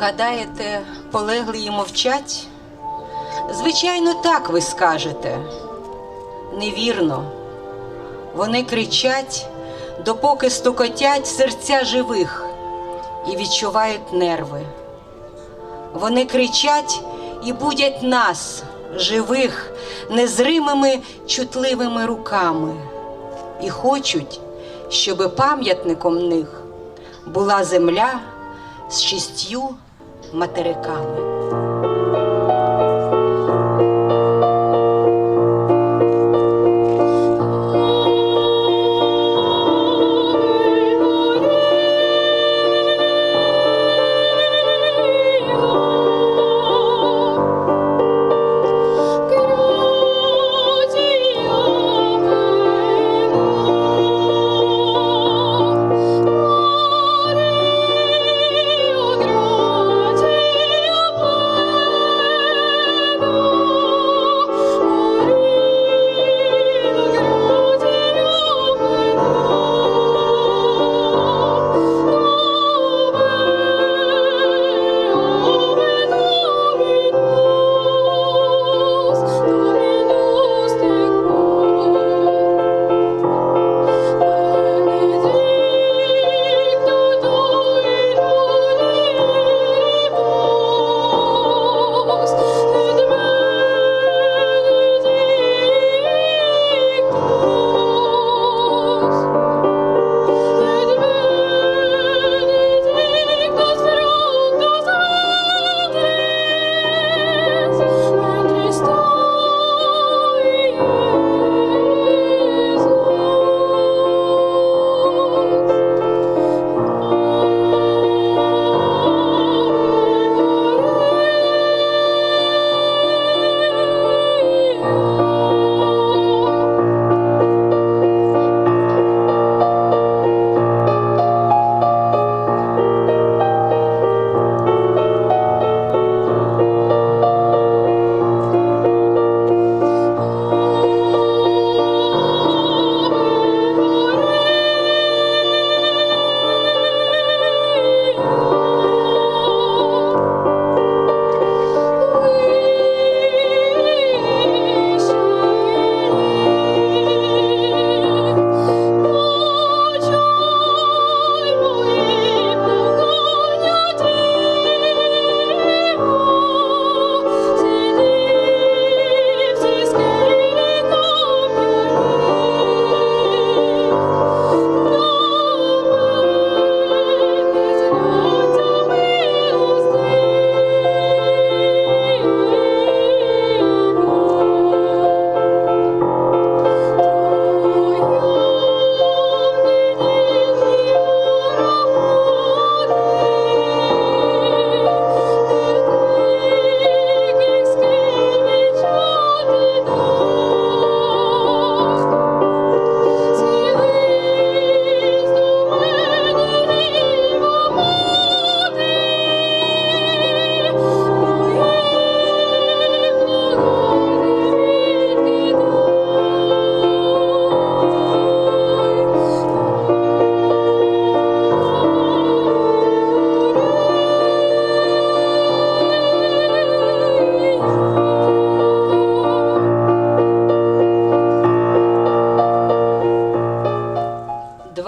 Гадаєте, полеглі і мовчать? Звичайно, так ви скажете. Невірно. Вони кричать, допоки стукотять серця живих і відчувають нерви. Вони кричать і будять нас, живих, незримими чутливими руками, і хочуть, щоби пам'ятником них була земля з шістю материками. –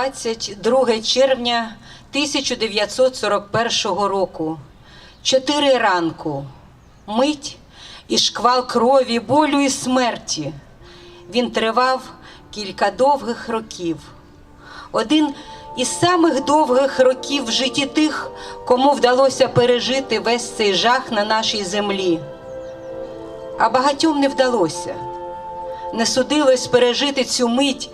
22 червня 1941 року. Чотири ранку. Мить і шквал крові, болю і смерті. Він тривав кілька довгих років. Один із самих довгих років в житті тих, кому вдалося пережити весь цей жах на нашій землі. А багатьом не вдалося. Не судилось пережити цю мить,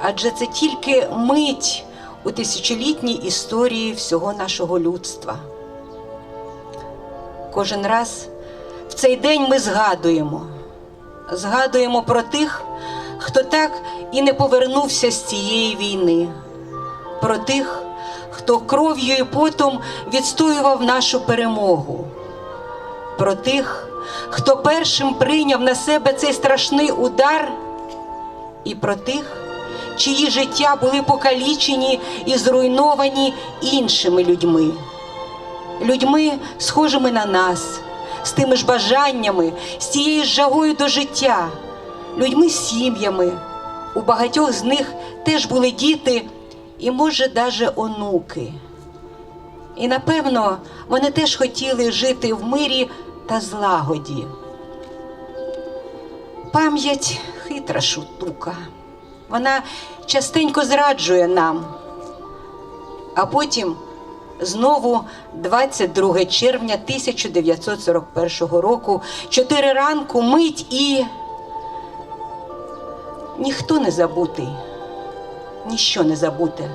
адже це тільки мить у тисячолітній історії всього нашого людства. Кожен раз в цей день ми згадуємо, згадуємо про тих, хто так і не повернувся з цієї війни, про тих, хто кров'ю і потом відстоював нашу перемогу, про тих, хто першим прийняв на себе цей страшний удар, і про тих, чиї життя були покалічені і зруйновані іншими людьми. людьми, схожими на нас, з тими ж бажаннями, з тією ж жагою до життя, людьми з сім'ями. У багатьох з них теж були діти і, може, даже онуки. І напевно вони теж хотіли жити в мирі та злагоді. Пам'ять хитра штука. Вона частенько зраджує нам. А потім знову 22 червня 1941 року, 4 ранку, мить і ніхто не забутий, ніщо не забуте.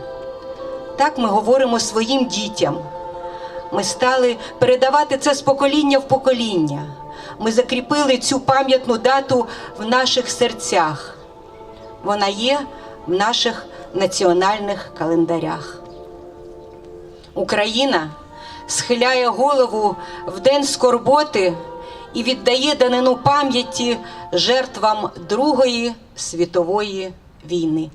Так ми говоримо своїм дітям. Ми стали передавати це з покоління в покоління. Ми закріпили цю пам'ятну дату в наших серцях. Вона є в наших національних календарях. Україна схиляє голову в день скорботи і віддає данину пам'яті жертвам Другої світової війни.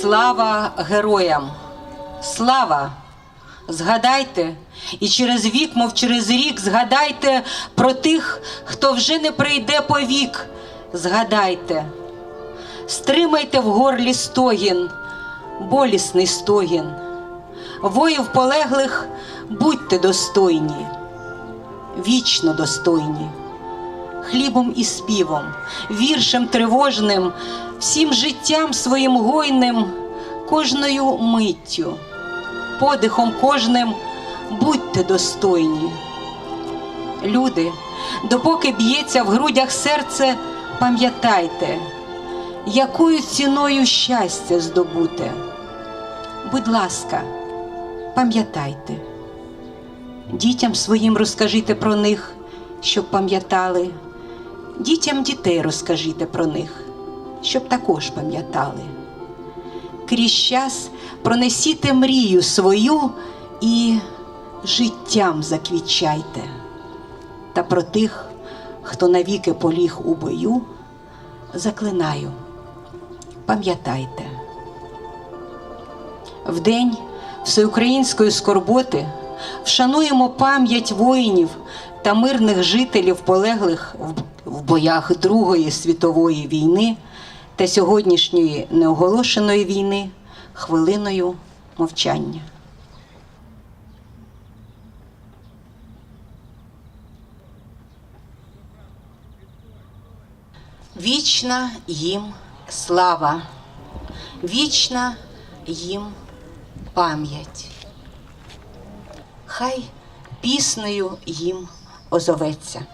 Слава героям! Слава! Згадайте, і через вік, мов через рік, згадайте про тих, хто вже не прийде по вік. Згадайте, стримайте в горлі стогін, болісний стогін. Воїв полеглих будьте достойні, вічно достойні хлібом і співом, віршем тривожним, всім життям своїм гойним, кожною миттю, подихом кожним будьте достойні. Люди, допоки б'ється в грудях серце, пам'ятайте, якою ціною щастя здобуте. Будь ласка, пам'ятайте, дітям своїм розкажіть про них, щоб пам'ятали. Дітям дітей розкажіть про них, щоб також пам'ятали. Крізь час пронесіте мрію свою і життям заквічайте. Та про тих, хто навіки поліг у бою, заклинаю, пам'ятайте. В день всеукраїнської скорботи вшануємо пам'ять воїнів та мирних жителів полеглих в боях Другої світової війни та сьогоднішньої неоголошеної війни хвилиною мовчання. Вічна їм слава, вічна їм пам'ять. Хай піснею їм озоветься.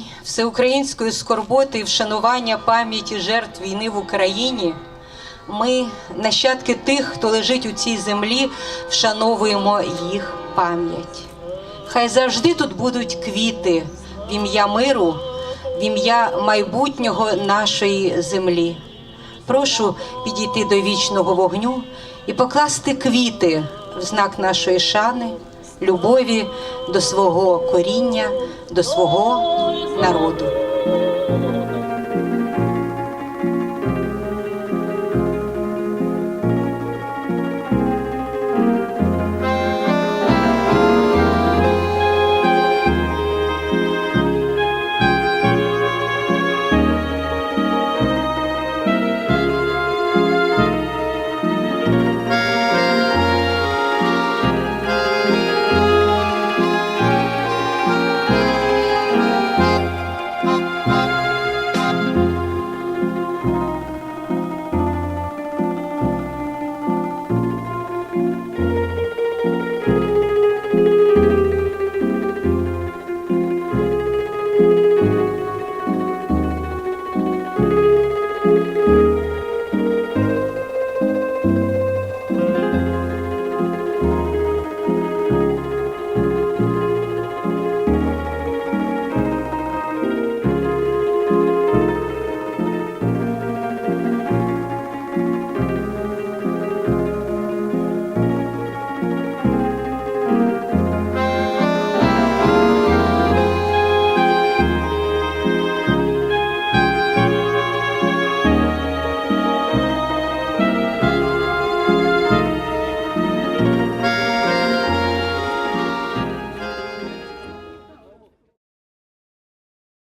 День всеукраїнської скорботи і вшанування пам'яті жертв війни в Україні. Ми, нащадки тих, хто лежить у цій землі, вшановуємо їх пам'ять. Хай завжди тут будуть квіти в ім'я миру, в ім'я майбутнього нашої землі. Прошу підійти до вічного вогню і покласти квіти в знак нашої шани, любові до свого коріння, до свого народу.